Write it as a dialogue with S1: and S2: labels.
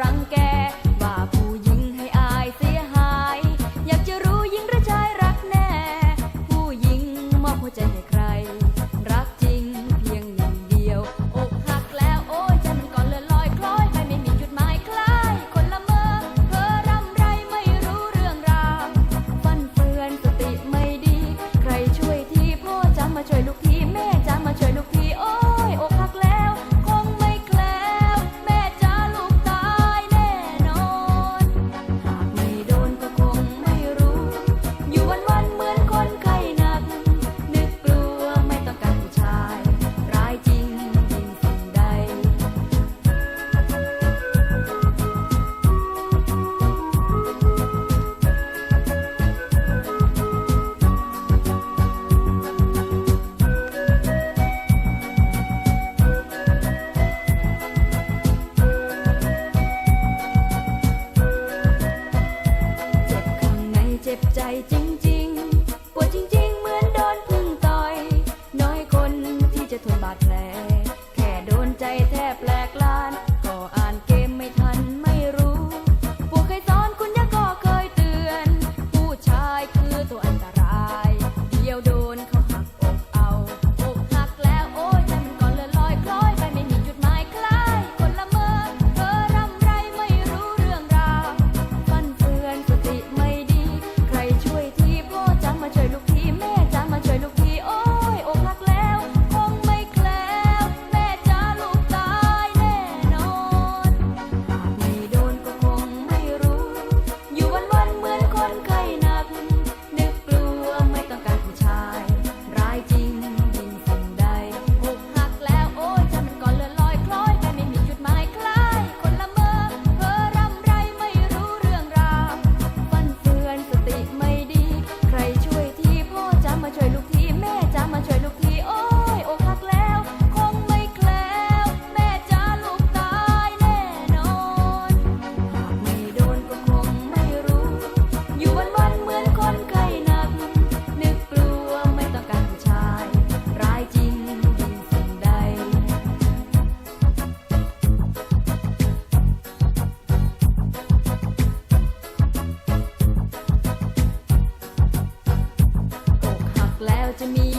S1: รังแก เจ็บใจจริง ๆ ปวดจริง ๆ เหมือนโดนพึ่งต่อย น้อยคนที่จะทนบาดแผล แค่โดนใจแทบแหลกล to me